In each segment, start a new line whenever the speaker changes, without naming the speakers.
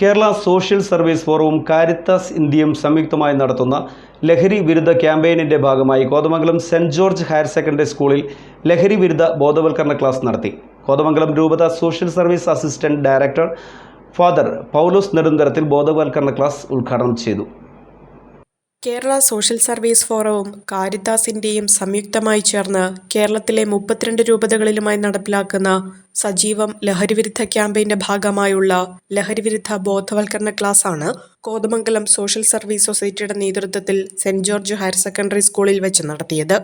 Kerala social service ഫോറവും Caritas ഇന്ത്യയും സംയുക്തമായി നടത്തുന്ന ലഹരി വിരുദ്ധ ക്യാമ്പയിനിന്റെ ഭാഗമായി Kothamangalam saint George higher secondary സ്കൂളിൽ ലഹരി വിരുദ്ധ ബോധവൽക്കരണ ക്ലാസ് നടത്തി. കോതമംഗലം രൂപത social service assistant director father Paulose Nedumtharathil ബോധവൽക്കരണ ക്ലാസ് ഉദ്ഘാടനം ചെയ്തു.
കേരള സോഷ്യൽ സർവീസ് ഫോറവും കാരിദാസിന്റെയും സംയുക്തമായി ചേർന്ന് കേരളത്തിലെ മുപ്പത്തിരണ്ട് രൂപതകളിലുമായി നടപ്പിലാക്കുന്ന സജീവം ലഹരിവിരുദ്ധ ക്യാമ്പയിന്റെ ഭാഗമായുള്ള ലഹരിവിരുദ്ധ ബോധവൽക്കരണ ക്ലാസ്സാണ് കോതമംഗലം സോഷ്യൽ സർവീസ് സൊസൈറ്റിയുടെ നേതൃത്വത്തിൽ സെന്റ് ജോർജ് ഹയർ സെക്കൻഡറി സ്കൂളിൽ വെച്ച് നടത്തിയത്.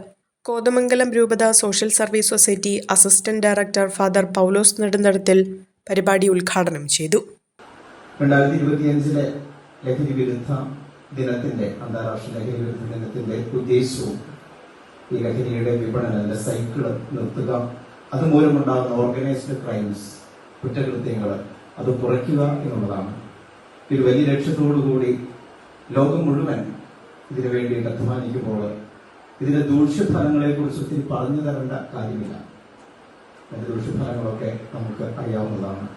കോതമംഗലം രൂപത social service society assistant director father Paulose Nedunthadathil പരിപാടി ഉദ്ഘാടനം ചെയ്തു.
ദിനത്തിന്റെ അന്താരാഷ്ട്ര ലഹരി വിരുദ്ധ ദിനത്തിന്റെ ഉദ്ദേശവും ഈ ലഹരിയുടെ വിപണനം അല്ലെ സൈക്കിൾ നിർത്തുക അതുമൂലമുണ്ടാകുന്ന ഓർഗനൈസ്ഡ് ക്രൈംസ് കുറ്റകൃത്യങ്ങൾ അത് കുറയ്ക്കുക എന്നുള്ളതാണ്. ഒരു വലിയ ലക്ഷ്യത്തോടുകൂടി ലോകം മുഴുവൻ ഇതിനു വേണ്ടിയിട്ട് അധ്വാനിക്കുമ്പോൾ ഇതിന്റെ ദൂഷ്യഫലങ്ങളെ കുറിച്ച് ഒത്തിരി പറഞ്ഞു തരേണ്ട കാര്യമില്ല. അതിന്റെ ദൂഷ്യഫലങ്ങളൊക്കെ നമുക്ക് അറിയാവുന്നതാണ്.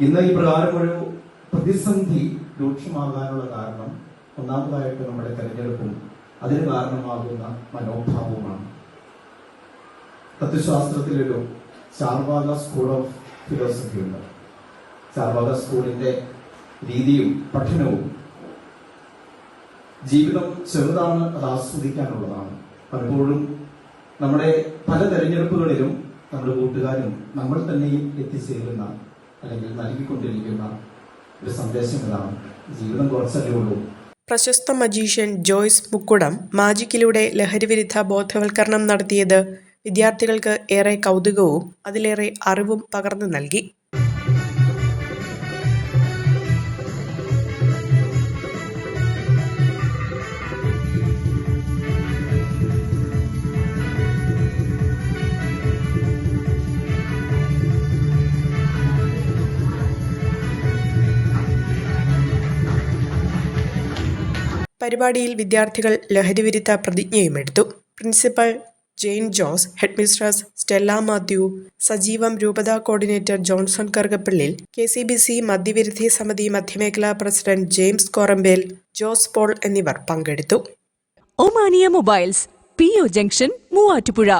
ഇന്ന് ഈ പ്രകാരം ഒരു പ്രതിസന്ധി രൂക്ഷമാകാനുള്ള കാരണം ഒന്നാമതായിട്ട് നമ്മുടെ തെരഞ്ഞെടുപ്പും അതിന് കാരണമാകുന്ന മനോഭാവവുമാണ്. തത്വശാസ്ത്രത്തിലൊരു ചാർവാക സ്കൂൾ ഓഫ് ഫിലോസഫി ഉണ്ട്. ചാർവാക സ്കൂളിന്റെ രീതിയും പഠനവും ജീവിതം ചെറുതാണ് അത് ആസ്വദിക്കാനുള്ളതാണ്. പലപ്പോഴും നമ്മുടെ പല തെരഞ്ഞെടുപ്പുകളിലും നമ്മുടെ കൂട്ടുകാരും നമ്മൾ തന്നെയും എത്തിച്ചേരുന്ന അല്ലെങ്കിൽ നൽകിക്കൊണ്ടിരിക്കുന്ന ഒരു സന്ദേശം ഇതാണ്. ജീവിതം കുറച്ചല്ലേ ഉള്ളൂ.
പ്രശസ്ത മജീഷ്യൻ ജോയ്സ് മുക്കുടം മാജിക്കിലൂടെ ലഹരിവിരുദ്ധ ബോധവൽക്കരണം നടത്തിയത് വിദ്യാർത്ഥികൾക്ക് ഏറെ കൗതുകവും അതിലേറെ അറിവും പകർന്നു നൽകി. പരിപാടിയിൽ വിദ്യാർത്ഥികൾ ലഹരിവിരുദ്ധ പ്രതിജ്ഞയും എടുത്തു പ്രിൻസിപ്പൽ ജെയിൻ ജോസ് ഹെഡ്മിസ്ട്രസ് സ്റ്റെല്ല മാത്യു സജീവം രൂപത coordinator Johnson Karukappallil K C B C മദ്യവിരുദ്ധി സമിതി മധ്യമേഖലാ പ്രസിഡന്റ് ജെയിംസ് കോറമ്പേൽ ജോസ് പോൾ എന്നിവർ പങ്കെടുത്തു.
Omania mobiles P O junction Muvattupuzha.